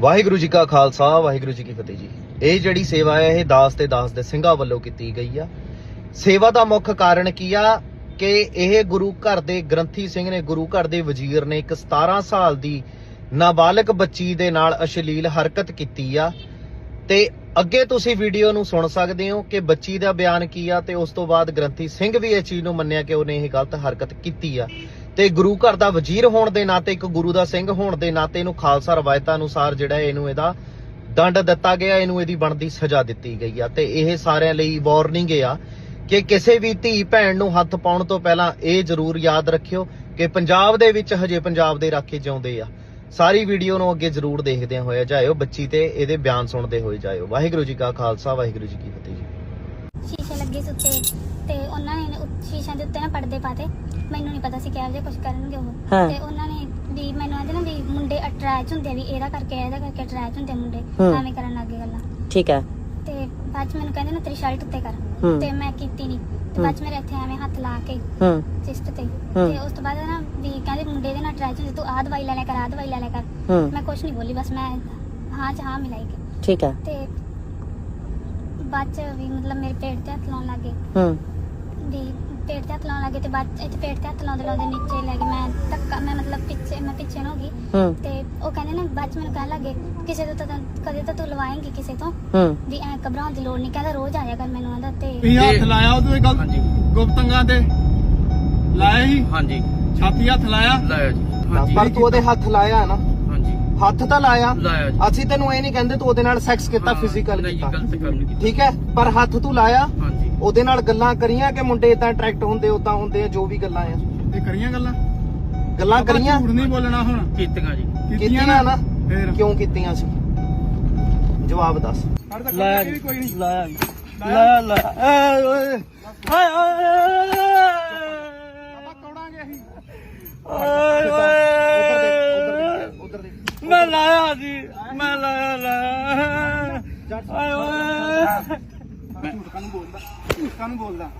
ਵਾਹਿਗੁਰੂ ਜੀ ਕਾ ਖਾਲਸਾ ਵਾਹਿਗੁਰੂ ਜੀ ਕੀ ਫਤਿਹ ਜੀ। ਇਹ ਜਿਹੜੀ ਸੇਵਾ ਹੈ ਇਹ ਦਾਸ ਤੇ ਦਾਸ ਦੇ ਸਿੰਘਾਂ ਵੱਲੋਂ ਕੀਤੀ ਗਈ ਆ। ਸੇਵਾ ਦਾ ਮੁੱਖ ਕਾਰਨ ਕੀ ਆ ਕਿ ਇਹ ਗੁਰੂ ਘਰ ਦੇ ਗ੍ਰੰਥੀ ਸਿੰਘ ਨੇ ਗੁਰੂ ਘਰ ਦੇ ਵਜ਼ੀਰ ਨੇ ਇੱਕ 17 ਸਾਲ ਦੀ ਨਾਬਾਲਗ ਬੱਚੀ ਦੇ ਨਾਲ ਅਸ਼ਲੀਲ ਹਰਕਤ ਕੀਤੀ ਆ। ਤੇ ਅੱਗੇ ਤੁਸੀਂ ਵੀਡੀਓ ਨੂੰ ਸੁਣ ਸਕਦੇ ਹੋ ਕਿ ਬੱਚੀ ਦਾ ਬਿਆਨ ਕੀ ਆ ਤੇ ਉਸ ਤੋਂ ਬਾਅਦ ਗ੍ਰੰਥੀ ਸਿੰਘ ਵੀ ਇਹ ਚੀਜ਼ ਨੂੰ ਮੰਨਿਆ ਕਿ ਉਹਨੇ ਇਹ ਗਲਤ ਹਰਕਤ ਕੀਤੀ ਆ। ਤੇ ਗੁਰੂ ਘਰ ਦਾ ਵਜ਼ੀਰ ਹੋਣ ਦੇ ਨਾਤੇ, ਇੱਕ ਗੁਰੂ ਦਾ ਸਿੰਘ ਹੋਣ ਦੇ ਨਾਤੇ ਇਹਨੂੰ ਖਾਲਸਾ ਰਵਾਇਤਾਂ ਅਨੁਸਾਰ ਜਿਹੜਾ ਇਹਨੂੰ ਇਹਦਾ ਦੰਡ ਦਿੱਤਾ ਗਿਆ, ਇਹਨੂੰ ਇਹਦੀ ਬਣਦੀ ਸਜ਼ਾ ਦਿੱਤੀ ਗਈ ਆ। ਤੇ ਇਹ ਸਾਰਿਆਂ ਲਈ ਵਾਰਨਿੰਗ ਆ ਕਿ ਕਿਸੇ ਵੀ ਧੀ ਭੈਣ ਨੂੰ ਹੱਥ ਪਾਉਣ ਤੋਂ ਪਹਿਲਾਂ ਇਹ ਜ਼ਰੂਰ ਯਾਦ ਰੱਖਿਓ ਕਿ ਪੰਜਾਬ ਦੇ ਵਿੱਚ ਹਜੇ ਪੰਜਾਬ ਦੇ ਰਾਖੇ ਜਿਉਂਦੇ ਆ। ਸਾਰੀ ਵੀਡੀਓ ਨੂੰ ਅੱਗੇ ਜ਼ਰੂਰ ਦੇਖਦੇ ਹੋਏ ਜਾਇਓ ਬੱਚੀ ਤੇ ਇਹਦੇ ਬਿਆਨ ਸੁਣਦੇ ਹੋਏ ਜਾਇਓ। ਵਾਹਿਗੁਰੂ ਜੀ ਕਾ ਖਾਲਸਾ ਵਾਹਿਗੁਰੂ ਜੀ ਕੀ ਫਤਿਹ ਜੀ। ਸ਼ੀਸ਼ੇ ਲੱਗੇ ਸੀ ਉੱਤੇ ਤੇ ਉਹਨਾਂ ਨੇ ਸ਼ੀਸ਼ਿਆਂ ਦੇ ਉੱਤੇ ਨਾ ਪਰਦੇ ਪਾਤੇ। ਮੈਨੂੰ ਨਹੀਂ ਪਤਾ ਸੀ ਕਿਹੋ ਜਿਹਾ ਕੁਝ ਕਰਨਗੇ ਉਹ। ਹਾਂ। ਤੇ ਉਹਨਾਂ ਨੇ ਵੀ ਮੈਨੂੰ ਆਂਦੇ ਨਾ ਵੀ ਮੁੰਡੇ ਅਟਰੈਚ ਹੁੰਦੇ ਆ ਵੀ ਇਹਦਾ ਕਰਕੇ ਇਹਦਾ ਕਰਕੇ ਅਟਰੈਚ ਹੁੰਦੇ ਆ ਮੁੰਡੇ। ਹੂੰ। ਐਵੇਂ ਕਰਨ ਲੱਗੇ ਗੱਲਾਂ। ਠੀਕ ਹੈ। ਤੇ ਬਾਅਦ ਚ ਮੈਨੂੰ ਕਹਿੰਦੇ ਨਾ ਤੇਰੀ ਸ਼ਰਟ ਉੱਤੇ ਕਰ। ਹੂੰ। ਤੇ ਮੈਂ ਕੀਤੀ ਨਹੀਂ ਬਾਅਦ ਚ ਮੇਰੇ ਇੱਥੇ ਐਵੇਂ ਹੱਥ ਲਾ ਕੇ ਹੂੰ। ਚਿਸਟ ਤੇ। ਤੇ ਉਸ ਤੋਂ ਬਾਅਦ ਨਾ ਵੀ ਕਹਿੰਦੇ ਮੁੰਡੇ ਦੇ ਨਾਲ ਅਟਰੈਚ ਹੁੰਦੇ ਤੂੰ ਆਹ ਦਵਾਈ ਲੈ ਲਿਆ ਕਰ ਆਹ ਦਵਾਈ ਲੈ ਲਿਆ ਕਰ। ਹੂੰ। ਮੈਂ ਕੁਝ ਨਹੀਂ ਬੋਲੀ ਬਸ ਮੈਂ ਹਾਂ ਚ ਹਾਂ ਮਿਲਾਈ ਗਈ ਠੀਕ ਹੈ। ਤੇ ਬਾਅਦ ਚ ਵੀ ਮਤਲਬ ਮੇਰੇ ਪੇਟ ਤੇ ਹੱਥ ਲਾਉਣ ਲੱਗੇ ਹੂੰ। ਵੀ ਪੇਟ ਤੇ ਹੱਥ ਲਾਉਣ ਲੱਗੇ ਤੇ ਬਾਅਦ ਇੱਥੇ ਪੇਟ ਤੇ ਹੱਥ ਲਾਉਂਦੇ ਲਾਉਂਦੇ ਨੀਚੇ ਲੈ ਗਏ। ਮੈਂ ਧੱਕਾ ਮੈਂ ਮਤਲਬ ਪਿੱਛੇ ਮੈਂ ਪਿੱਛੇ ਨੂੰ ਹੋ ਗਈ। ਹੂੰ। ਤੇ ਉਹ ਕਹਿੰਦੇ ਨੇ ਬਾਅਦ 'ਚ ਮੈਨੂੰ ਕਹਿਣ ਲੱਗੇ ਕਿਸੇ ਤੋਂ ਤਾਂ ਕਦੇ ਤਾਂ ਤੂੰ ਲਵਾਏਂਗੀ ਕਿਸੇ ਤੋਂ? ਹੂੰ। ਵੀ ਐ ਘਬਰਾਉਣ ਦੀ ਲੋੜ ਨਹੀਂ ਕਹਿੰਦਾ ਰੋਜ਼ ਆਇਆ ਕਰ ਮੈਨੂੰ ਆਂਦਾ ਤੇ ਤੁਸੀਂ ਹੱਥ ਲਾਇਆ ਉਹਦੇ ਗੱਲ ਹਾਂਜੀ। ਗੁਪਤੰਗਾਂ ਤੇ? ਲਾਇਆ ਹੀ ਹਾਂਜੀ। ਛਾਤੀ ਹੱਥ ਲਾਇਆ? ਲਾਇਆ ਜੀ। ਹਾਂਜੀ। ਪਰ ਤੂੰ ਉਹਦੇ ਹੱਥ ਲਾਇਆ ਨਾ। ਹਾਂਜੀ। ਹੱਥ ਤਾਂ ਲਾਇਆ। ਲਾਇਆ ਜੀ। ਅਸੀਂ ਤੈਨੂੰ ਇਹ ਨਹੀਂ ਕਹਿੰਦੇ ਤੂੰ ਉਹਦੇ ਨਾਲ ਸੈਕਸ ਕੀਤਾ ਹਾਂ, ਫਿਜ਼ੀਕਲ ਨਹੀਂ, ਕੀਤਾ। ਗਲਤ ਕੰਮ ਨਹੀਂ ਕੀਤਾ। ਠੀਕ ਹੈ? ਪਰ ਹੱਥ ਤੂੰ ਲਾਇਆ। ਉਹਦੇ ਨਾਲ ਗੱਲਾਂ ਕਰੀਆਂ ਕਿ ਮੁੰਡੇ ਇਦਾਂ ਅਟਰੈਕਟ ਹੁੰਦੇ ਉਦਾਂ ਹੁੰਦੇ ਆ ਜੋ ਵੀ ਗੱਲਾਂ ਆ। ਇਹ ਕਰੀਆਂ ਗੱਲਾਂ? ਗੱਲਾਂ ਆਪਾਂ ਕਰੀਆਂ? ਝੂਠ ਨਹੀਂ ਬੋਲਣਾ ਹੁਣ। ਕੀਤੀਆਂ ਜੀ। ਕੀਤੀਆਂ ਨਾ? ਫੇਰ। ਕਿਉਂ ਕੀਤੀਆਂ ਸੀ? ਜਵਾਬ ਦੱਸ। ਲਾਇਆ ਵੀ ਜੀ ਕੋਈ ਨਹੀਂ। ਲਾਇਆ ਜੀ ਲਾਇਆ ਲਾਇਆ ਏ ਓਏ। ਹਾਏ ਓਏ। ਆਪਾਂ ਤੋੜਾਂਗੇ ਅਸੀਂ। ਓਏ ਓਏ। ਉਧਰ ਦੇ ਮੈਂ ਲਾਇਆ ਜੀ ਮੈਂ ਲਾਇਆ ਲਾਇਆ। ਆਏ ਓਏ। ਝੂਠ ਕਾਨੂੰ ਬੋਲਦਾ? ਝੂਠ ਕਾਨੂੰ ਬੋਲਦਾ?